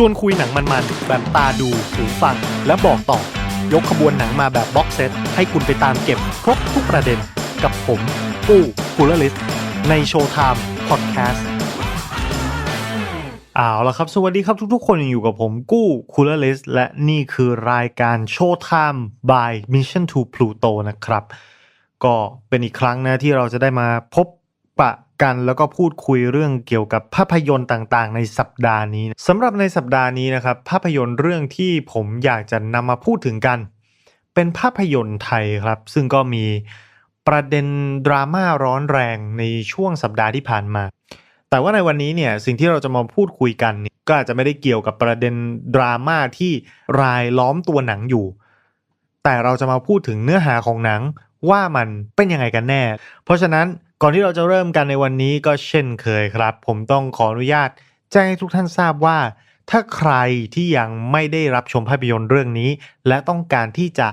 ชวนคุยหนังมันๆ แบบตาดูหูฟัง และบอกต่อ ยกขบวนหนังมาแบบบ็อกเซต ให้คุณไปตามเก็บครบทุกประเด็น กับผมกู้คูลลิสในโชว์ไทม์พอดแคสต์เอาละครับ สวัสดีครับทุกๆ คนอยู่กับผมกู้คูลลิสและนี่คือรายการโชว์ไทม์ by Mission to Pluto นะครับ ก็เป็นอีกครั้งนะที่เราจะได้มาพบปะ กันแล้วก็พูดคุยเรื่องเกี่ยวกับภาพยนตร์ต่างๆ ในสัปดาห์นี้สำหรับในสัปดาห์นี้นะครับภาพยนตร์เรื่องที่ผมอยากจะนำมาพูดถึงกัน เป็นภาพยนตร์ไทยครับ ซึ่งก็มีประเด็นดราม่าร้อนแรงในช่วงสัปดาห์ที่ผ่านมา แต่ว่าในวันนี้เนี่ยสิ่งที่เราจะมาพูดคุยกัน ก็อาจจะไม่ได้เกี่ยวกับประเด็นดราม่าที่รายล้อมตัวหนังอยู่ แต่เราจะมาพูดถึงเนื้อหาของหนังว่ามันเป็นยังไงกันแน่ เพราะฉะนั้น ก่อนที่เราจะเริ่มกันในวันนี้ก็เช่นเคยครับ ผมต้องขออนุญาตแจ้งให้ทุกท่านทราบว่า ถ้าใครที่ยังไม่ได้รับชมภาพยนตร์เรื่องนี้ และต้องการที่จะ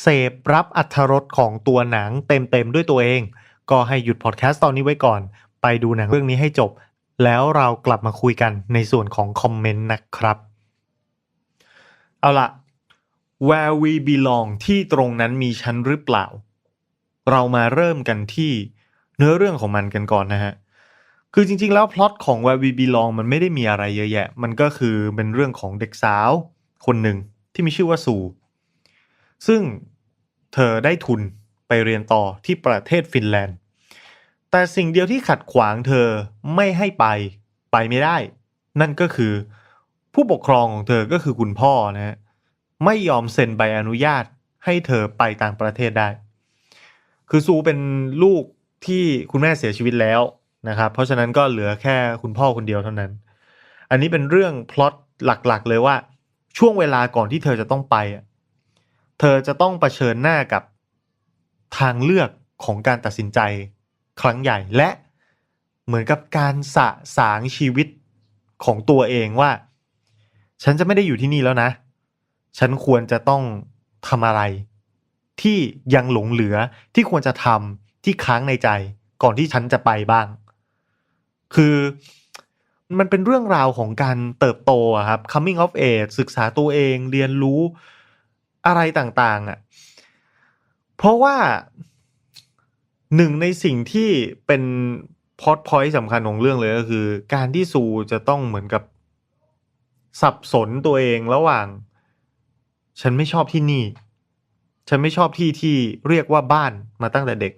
เสพรับอัธรสของตัวหนังเต็มๆด้วยตัวเอง ก็ให้หยุดพอดแคสต์ตอนนี้ไว้ก่อน ไปดูหนังเรื่องนี้ให้จบ แล้วเรากลับมาคุยกันในส่วนของคอมเมนต์นะครับ เอาล่ะ where we belong ที่ตรงนั้นมีฉันหรือเปล่า เรามาเริ่มกันที่ เนื้อเรื่องของมันกันก่อนนะฮะคือจริง ๆ แล้วพล็อตของ Where We Belong มันไม่ได้มีอะไรเยอะแยะ มันก็คือเป็นเรื่องของเด็กสาวคนหนึ่งที่มีชื่อว่าซูซึ่งเธอได้ทุนไปเรียนต่อที่ประเทศฟินแลนด์ แต่สิ่งเดียวที่ขัดขวางเธอไม่ให้ไปไปไม่ได้ นั่นก็คือผู้ปกครองของเธอก็คือคุณพ่อนะฮะไม่ยอมเซ็นใบอนุญาตให้เธอไปต่างประเทศได้ คือซูเป็นลูก ที่คุณแม่เสียชีวิตแล้วนะครับ เพราะฉะนั้นก็เหลือแค่คุณพ่อคนเดียวเท่านั้น อันนี้เป็นเรื่องพล็อตหลักๆ เลยว่าช่วงเวลาก่อนที่เธอจะต้องไปเธอจะต้องเผชิญหน้ากับทางเลือกของการตัดสินใจครั้งใหญ่และเหมือนกับการสะสางชีวิตของตัวเองว่า ฉันจะไม่ได้อยู่ที่นี่แล้วนะ ฉันควรจะต้องทำอะไร ที่ยังหลงเหลือที่ควรจะทำ ที่ค้างในใจ ก่อนที่ฉันจะไปบ้าง คือมันเป็นเรื่องราวของการเติบโตครับ coming of age ศึกษาตัวเองเรียนรู้อะไรต่างๆอะเพราะว่าหนึ่งในสิ่งที่เป็นพอดพอยต์สำคัญของเรื่องเลยก็คือ การที่ซูจะต้องเหมือนกับสับสนตัวเองระหว่าง ฉันไม่ชอบที่นี่ ฉันไม่ชอบที่ที่เรียกว่าบ้านมาตั้งแต่เด็ก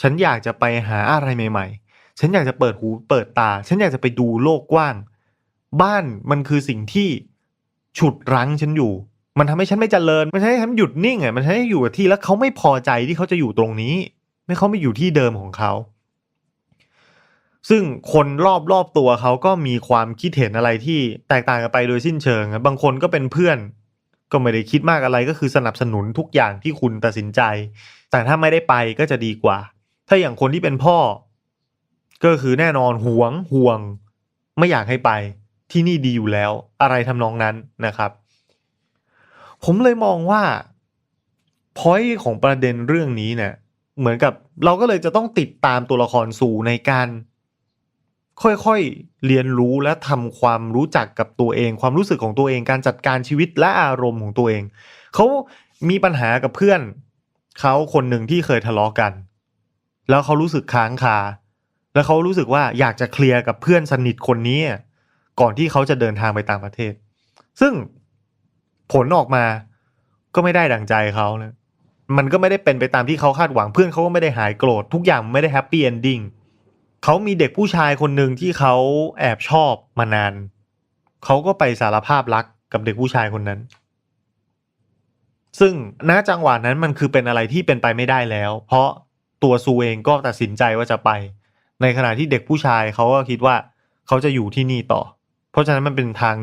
ฉันอยากจะไปหาอะไรใหม่ ๆ ฉันอยากจะเปิดหูเปิดตา ฉันอยากจะไปดูโลกกว้าง บ้านมันคือสิ่งที่ฉุดรั้งฉันอยู่ มันทำให้ฉันไม่เจริญ มันทำให้ฉันหยุดนิ่งอะ มันทำให้อยู่กับที่แล้วเขาไม่พอใจที่เขาจะอยู่ตรงนี้ ไม่เขาไม่อยู่ที่เดิมของเขา ซึ่งคนรอบรอบตัวเขาก็มีความคิดเห็นอะไรที่แตกต่างกันไปโดยสิ้นเชิง บางคนก็เป็นเพื่อน ก็ไม่ได้คิดมากอะไรก็คือสนับสนุนทุกอย่างที่คุณตัดสินใจ แต่ถ้าไม่ได้ไปก็จะดีกว่า ถ้าอย่างคนที่เป็นพ่อ ก็คือแน่นอนห่วงห่วง ไม่อยากให้ไปที่นี่ดีอยู่แล้ว อะไรทำนองนั้นนะครับ ผมเลยมองว่าพอยของประเด็นเรื่องนี้เนี่ยเหมือนกับเราก็เลยจะต้องติดตามตัวละครสู่ในการ ค่อยๆเรียนรู้และทำความรู้จักกับตัวเอง ความรู้สึกของตัวเอง การจัดการชีวิตและอารมณ์ของตัวเอง เขามีปัญหากับเพื่อนเขาคนหนึ่งที่เคยทะเลาะกัน แล้วเขารู้สึกค้างคา แล้วเขารู้สึกว่าอยากจะเคลียร์กับเพื่อนสนิทคนนี้ ก่อนที่เขาจะเดินทางไปต่างประเทศ ซึ่งผลออกมาก็ไม่ได้ดังใจเขานะมันก็ไม่ได้เป็นไปตามที่เขาคาดหวังเพื่อนเขาก็ไม่ได้หายโกรธทุกอย่างไม่ได้แฮปปี้เอนดิ้งเขามีเด็กผู้ชายคนหนึ่งที่เขาแอบชอบมานาน เขาก็ไปสารภาพรักกับเด็กผู้ชายคนนั้น ซึ่งณจังหวะนั้นมันคือเป็นอะไรที่เป็นไปไม่ได้แล้ว เพราะ ตัวซูเองก็ตัดสินใจว่าจะไป ในขณะที่เด็กผู้ชายเขาก็คิดว่าเขาจะอยู่ที่นี่ต่อ เพราะฉะนั้นมันเป็นทาง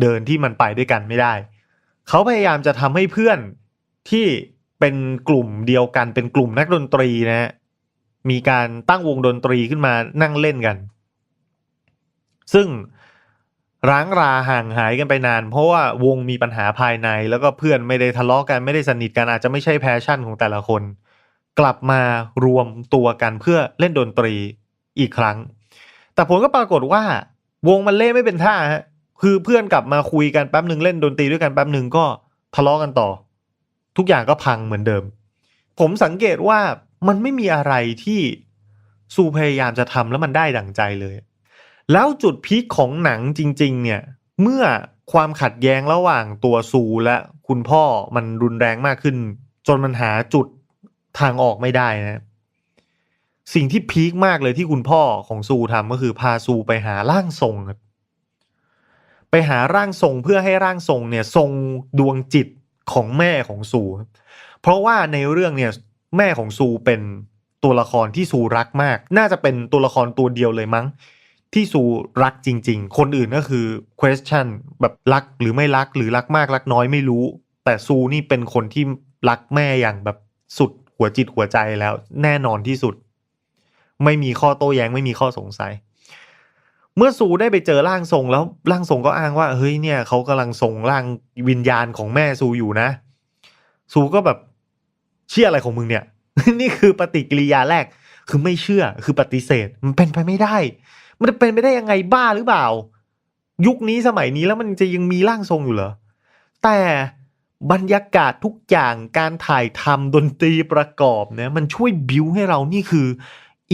เดินที่มันไปด้วยกันไม่ได้ เขาพยายามจะทำให้เพื่อนที่เป็นกลุ่มเดียวกันเป็นกลุ่มนักดนตรีนะฮะมีการตั้งวงดนตรีขึ้นมานั่งเล่นกัน ซึ่งร้างราห่างหายกันไปนาน เพราะว่าวงมีปัญหาภายใน แล้วก็เพื่อนไม่ได้ทะเลาะกันไม่ได้สนิทกันอาจจะไม่ใช่แพชชั่นของแต่ละคน กลับมารวมตัวกันเพื่อเล่นดนตรีอีกครั้ง แต่ผลก็ปรากฏว่าวงมันเล่นไม่เป็นท่าฮะคือเพื่อนกลับมาคุยกันแป๊บหนึ่งเล่นดนตรีด้วยกันแป๊บหนึ่งก็ทะเลาะกันต่อ ทุกอย่างก็พังเหมือนเดิม ผมสังเกตว่ามันไม่มีอะไรที่ซูพยายามจะทำแล้วมันได้ดั่งใจเลย แล้วจุดพีคของหนังจริง ๆ เนี่ย เมื่อความขัดแย้งระหว่างตัวซูและคุณพ่อมันรุนแรงมากขึ้น จนมันหาจุด ทางออกไม่ได้นะ สิ่งที่พีคมากเลยที่คุณพ่อของซูทำก็คือพาซูไปหาร่างทรงครับไปหาร่างทรงเพื่อให้ร่างทรงเนี่ยทรงดวงจิตของแม่ของซู เพราะว่าในเรื่องเนี่ยแม่ของซูเป็นตัวละครที่ซูรักมาก น่าจะเป็นตัวละครตัวเดียวเลยมั้ง ที่ซูรักจริง ๆ คนอื่นก็คือ question แบบรักหรือไม่รักหรือรักมากรักน้อยไม่รู้ แต่ซูนี่เป็นคนที่รักแม่อย่างแบบสุด หัวจิตหัวใจแล้วแน่นอนที่สุด ไม่มีข้อโต้แย้งไม่มีข้อสงสัย เมื่อซูได้ไปเจอร่างทรงแล้วร่างทรงก็อ้างว่า เฮ้ยเนี่ยเขากำลังทรงร่างวิญญาณของแม่ซูอยู่นะ ซูก็แบบเชื่ออะไรของมึงเนี่ย นี่คือปฏิกิริยาแรกคือไม่เชื่อคือปฏิเสธ มันเป็นไปไม่ได้ มันจะเป็นไปได้ยังไงบ้าหรือเปล่า ยุคนี้สมัยนี้แล้วมันจะยังมีร่างทรงอยู่เหรอแต่ บรรยากาศทุกอย่างการถ่ายทำดนตรีประกอบเนี่ยมันช่วยบิวให้เรานี่คือ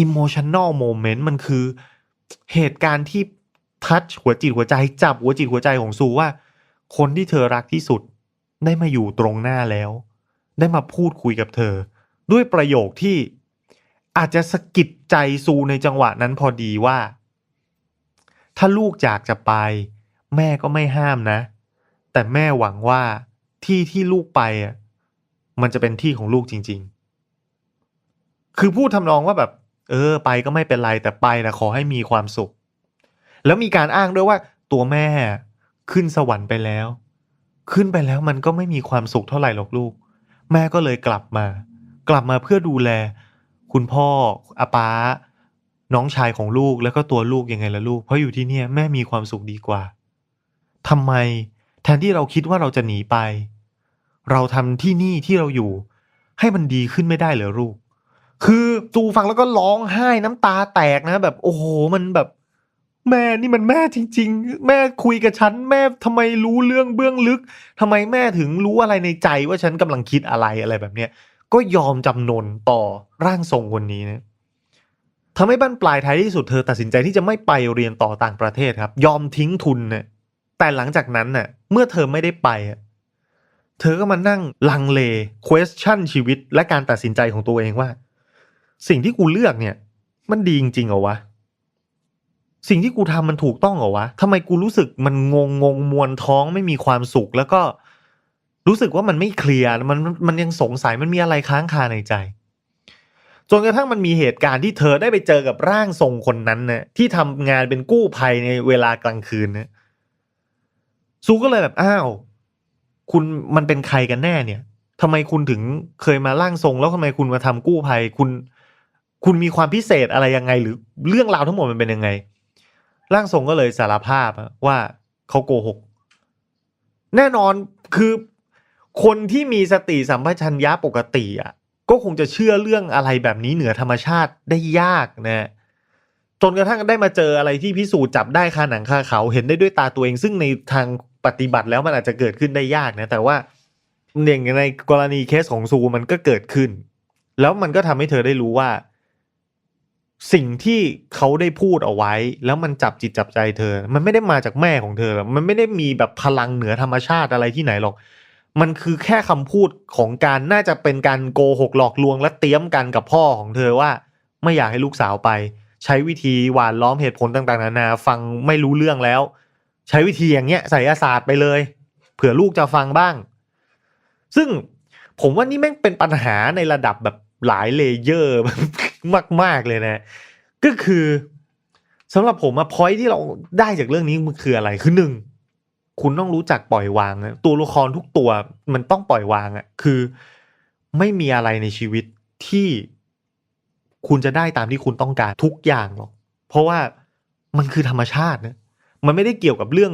emotional moment มันคือเหตุการณ์ที่ทัชหัวจิตหัวใจจับหัวจิตหัวใจของซูว่า คนที่เธอรักที่สุดได้มาอยู่ตรงหน้าแล้ว ได้มาพูดคุยกับเธอ ด้วยประโยคที่อาจจะสะกิดใจซูในจังหวะนั้นพอดีว่า ถ้าลูกจากจะไป แม่ก็ไม่ห้ามนะ แต่แม่หวังว่า ที่ที่ลูกไปอะมันจะเป็นที่ของลูกจริง ๆ คือพูดทำนองว่าแบบ เออ ไปก็ไม่เป็นไรแต่ไปนะขอให้มีความสุข แล้วมีการอ้างด้วยว่าตัวแม่ขึ้นสวรรค์ไปแล้ว ขึ้นไปแล้วมันก็ไม่มีความสุขเท่าไหร่หรอกลูก แม่ก็เลยกลับมา กลับมาเพื่อดูแล คุณพ่ออาป้า น้องชายของลูกแล้วก็ตัวลูกยังไงล่ะลูก เพราะอยู่ที่เนี่ยแม่มีความสุขดีกว่าทำไม แทนที่เราคิดว่าเราจะหนีไป เราทำที่นี่ที่เราอยู่ ให้มันดีขึ้นไม่ได้เหรอลูก คือจูฟังแล้วก็ร้องไห้น้ำตาแตกนะ แบบโอ้โหมันแบบแม่นี่มันแม่จริง ๆ แม่คุยกับฉัน แม่ทำไมรู้เรื่องเบื้องลึกทำไมแม่ถึงรู้อะไรในใจว่าฉันกำลังคิดอะไรอะไรแบบเนี้ยก็ยอมจำนนต่อร่างทรงคนนี้นะทำให้บ้านปลายท้ายที่สุดเธอตัดสินใจที่จะไม่ไปเรียนต่อต่างประเทศครับ ยอมทิ้งทุนเนี่ย แต่หลังจากนั้นน่ะ เมื่อเธอไม่ได้ไป เธอก็มานั่งลังเล question ชีวิตและการตัดสินใจของตัวเองว่า สิ่งที่กูเลือกเนี่ย มันดีจริงๆเหรอวะ สิ่งที่กูทำมันถูกต้องเหรอวะทำไมกูรู้สึกมันงงงงมวนท้องไม่มีความสุข แล้วก็รู้สึกว่ามันไม่เคลียร์มันมันยังสงสัยมันมีอะไรค้างคาในใจจนกระทั่งมันมีเหตุการณ์ที่เธอได้ไปเจอกับร่างทรงคนนั้นนะที่ทำงานเป็นกู้ภัยในเวลากลางคืนนะ ซูก็เลยแบบอ้าว คุณมันเป็นใครกันแน่เนี่ยทำไมคุณถึงเคยมาร่างทรง แล้วทำไมคุณมาทำกู้ภัย คุณ คุณมีความพิเศษอะไรยังไง หรือเรื่องราวทั้งหมดมันเป็นยังไง ร่างทรงก็เลยสารภาพว่าเขาโกหก แน่นอนคือคนที่มีสติสัมปชัญญะปกติอะ ก็คงจะเชื่อเรื่องอะไรแบบนี้เหนือธรรมชาติได้ยากนะจนกระทั่งได้มาเจออะไรที่พิสูจน์จับได้คาหนังคาเขาเห็นได้ด้วยตาตัวเอง ซึ่งในทาง ปฏิบัติแล้วมันอาจจะเกิดขึ้นได้ยากนะ แต่ว่าอย่างในกรณีเคสของซูมันก็เกิดขึ้น แล้วมันก็ทำให้เธอได้รู้ว่า สิ่งที่เขาได้พูดเอาไว้ แล้วมันจับจิตจับใจเธอ มันไม่ได้มาจากแม่ของเธอ มันไม่ได้มีแบบพลังเหนือธรรมชาติอะไรที่ไหนหรอก มันคือแค่คำพูดของการน่าจะเป็นการโกหกหลอกลวง และเตรียมกันกับพ่อของเธอว่า ไม่อยากให้ลูกสาวไป ใช้วิธีหวานล้อมเหตุผลต่างๆนานาฟังไม่รู้เรื่องแล้ว ใช้วิธีอย่างเงี้ยใส่ศาสตร์ไปเลย เผื่อลูกจะฟังบ้าง ซึ่งผมว่านี่แม่งเป็นปัญหาในระดับแบบหลายเลเยอร์มาก ๆ เลยนะ ก็คือสำหรับผมอะพอยที่เราได้จากเรื่องนี้มันคืออะไรคือหนึ่งคุณต้องรู้จักปล่อยวางตัวละครทุกตัวมันต้องปล่อยวางอะคือ ไม่มีอะไรในชีวิตที่คุณจะได้ตามที่คุณต้องการทุกอย่างหรอกเพราะว่ามันคือธรรมชาตินะ มันไม่ได้เกี่ยวกับเรื่อง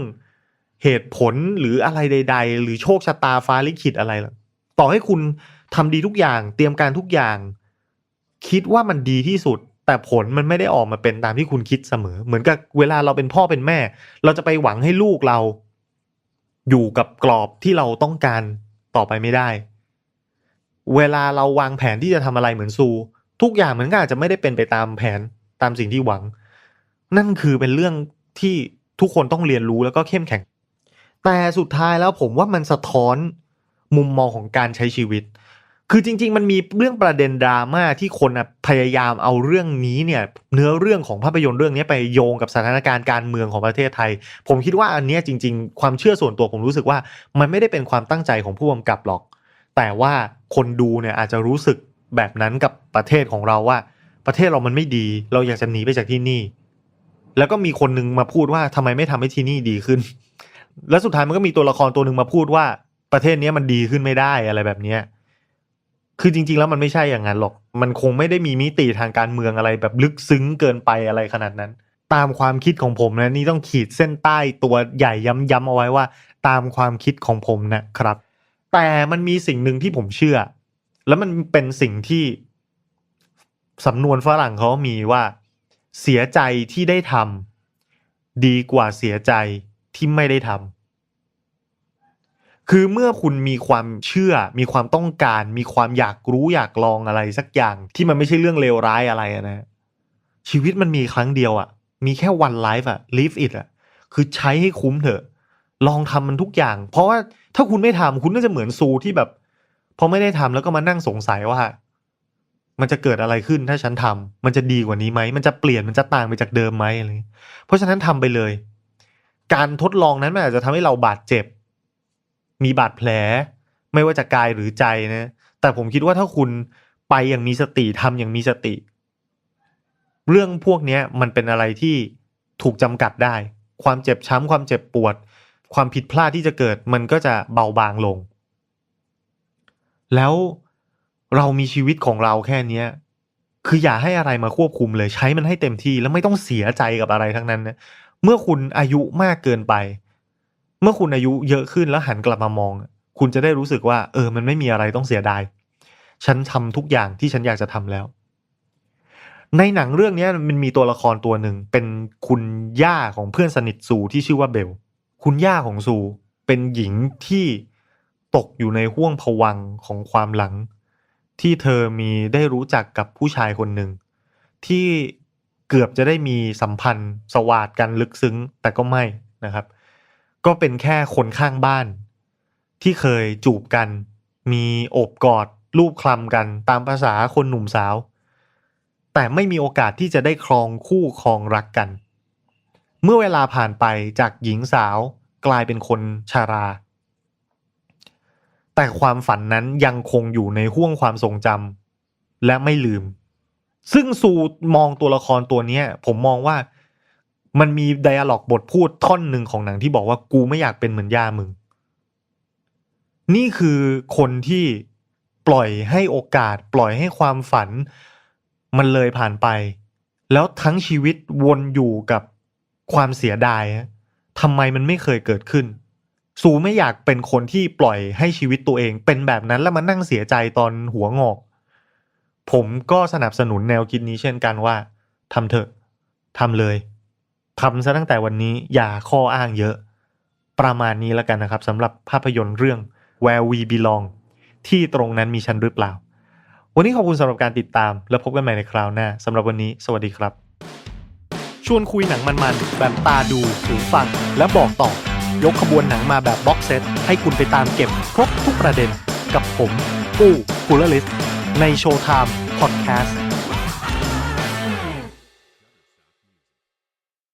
เหตุผลหรืออะไรใด ๆ หรือโชคชะตาฟ้าลิขิตอะไรหรอกต่อให้คุณทำดีทุกอย่าง เตรียมการทุกอย่าง คิดว่ามันดีที่สุด แต่ผลมันไม่ได้ออกมาเป็นตามที่คุณคิดเสมอ เหมือนกับเวลาเราเป็นพ่อเป็นแม่ เราจะไปหวังให้ลูกเรา อยู่กับกรอบที่เราต้องการต่อไปไม่ได้ เวลาเราวางแผนที่จะทำอะไรเหมือนซู ทุกอย่างมันก็อาจจะไม่ได้เป็นไปตามแผนตามสิ่งที่หวัง นั่นคือเป็นเรื่องที่ ทุกคนต้องเรียนรู้แล้วก็เข้มแข็ง แต่สุดท้ายแล้วผมว่ามันสะท้อนมุมมองของการใช้ชีวิต คือจริง ๆ มันมีเรื่องประเด็นดราม่าที่คนพยายามเอาเรื่องนี้เนี่ยเนื้อเรื่องของภาพยนตร์เรื่องนี้ไปโยงกับสถานการณ์การเมืองของประเทศไทย ผมคิดว่าอันนี้จริง ๆ ความเชื่อส่วนตัวผมรู้สึกว่า มันไม่ได้เป็นความตั้งใจของผู้กำกับหรอก แต่ว่าคนดูเนี่ยอาจจะรู้สึกแบบนั้นกับประเทศของเราว่า ประเทศเรามันไม่ดี เราอยากจะหนีไปจากที่นี่ แล้วก็มีคนนึงมาพูดว่าทำไมไม่ทำให้ที่นี่ดีขึ้น แล้วสุดท้ายมันก็มีตัวละครตัวหนึ่งมาพูดว่าประเทศนี้มันดีขึ้นไม่ได้อะไรแบบเนี้ยคือจริง ๆ แล้วมันไม่ใช่อย่างนั้นหรอก มันคงไม่ได้มีมิติทางการเมืองอะไรแบบลึกซึ้งเกินไปอะไรขนาดนั้น ตามความคิดของผมนะนี่ต้องขีดเส้นใต้ตัวใหญ่ย้ำๆเอาไว้ว่า ตามความคิดของผมนะครับ แต่มันมีสิ่งหนึ่งที่ผมเชื่อ แล้วมันเป็นสิ่งที่สำนวนฝรั่งเขามีว่า เสียใจที่ได้ทำดีกว่าเสียใจที่ไม่ได้ทำคือเมื่อคุณมีความเชื่อ มีความต้องการ มีความอยากรู้อยากลองอะไรสักอย่างที่มันไม่ใช่เรื่องเลวร้ายอะไรนะชีวิตมันมีครั้งเดียวอะมีแค่ one life อะ live it อะคือใช้ให้คุ้มเถอะ ลองทำมันทุกอย่าง เพราะว่าถ้าคุณไม่ทำคุณก็จะเหมือนซูที่แบบพอไม่ได้ทำแล้วก็มานั่งสงสัยว่า มันจะเกิดอะไรขึ้นถ้าฉันทำมันจะดีกว่านี้ไหม มันจะเปลี่ยนมันจะต่างไปจากเดิมไหมอะไรเพราะฉะนั้นทำไปเลย การทดลองนั้นมันอาจจะทำให้เราบาดเจ็บ มีบาดแผล ไม่ว่าจะกายหรือใจนะ แต่ผมคิดว่าถ้าคุณไปอย่างมีสติทำอย่างมีสติ เรื่องพวกเนี้ยมันเป็นอะไรที่ถูกจำกัดได้ ความเจ็บช้ำความเจ็บปวด ความผิดพลาดที่จะเกิดมันก็จะเบาบางลง แล้ว เรามีชีวิตของเราแค่เนี้ยคืออย่าให้อะไรมาควบคุมเลยใช้มันให้เต็มที่แล้วไม่ต้องเสียใจกับอะไรทั้งนั้นนะเมื่อคุณอายุมากเกินไป เมื่อคุณอายุเยอะขึ้นแล้วหันกลับมามอง คุณจะได้รู้สึกว่า เออ มันไม่มีอะไรต้องเสียดายฉันทำทุกอย่างที่ฉันอยากจะทำแล้ว ในหนังเรื่องนี้มันมีตัวละครตัวหนึ่งเป็นคุณย่าของเพื่อนสนิทซูที่ชื่อว่าเบล คุณย่าของซูเป็นหญิงที่ตกอยู่ในห่วงผวังของความหลัง ที่เธอมีได้รู้จักกับผู้ชายคนหนึ่งที่เกือบจะได้มีสัมพันธ์สวาดกันลึกซึ้งแต่ก็ไม่นะครับ ก็เป็นแค่คนข้างบ้าน ที่เคยจูบกัน มีโอบกอดรูปคลำกันตามภาษาคนหนุ่มสาว แต่ไม่มีโอกาสที่จะได้ครองคู่ครองรักกัน เมื่อเวลาผ่านไปจากหญิงสาวกลายเป็นคนชารา แต่ความฝันนั้นยังคงอยู่ในห่วงความทรงจำและไม่ลืม ซึ่งซูมองตัวละครตัวเนี้ยผมมองว่ามันมีไดอะล็อกบทพูดท่อนหนึ่งของหนังที่บอกว่ากูไม่อยากเป็นเหมือนย่ามึง นี่คือคนที่ปล่อยให้โอกาส ปล่อยให้ความฝัน มันเลยผ่านไป แล้วทั้งชีวิตวนอยู่กับความเสียดายทำไมมันไม่เคยเกิดขึ้น ซูไม่อยากเป็นคนที่ปล่อยให้ชีวิตตัวเอง เป็นแบบนั้นแล้วมานั่งเสียใจตอนหัวงอก ผมก็สนับสนุนแนวคิดนี้เช่นกันว่าทำเถอะทำเลยทำซะตั้งแต่วันนี้อย่าข้ออ้างเยอะ ประมาณนี้แล้วกันนะครับสำหรับภาพยนตร์เรื่อง Where We Belong ที่ตรงนั้นมีฉันหรือเปล่า วันนี้ขอบคุณสำหรับการติดตาม แล้วพบกันใหม่ในคราวหน้าสำหรับวันนี้ สวัสดีครับ ชวนคุยหนังมันๆแบบตาดูหูฟังและบอกต่อ ยกขบวนหนังมาแบบบ็อกเซต ให้คุณไปตามเก็บครบทุกประเด็นกับผม ปู้กูลลิสในโชว์ไทม์พอดแคสต์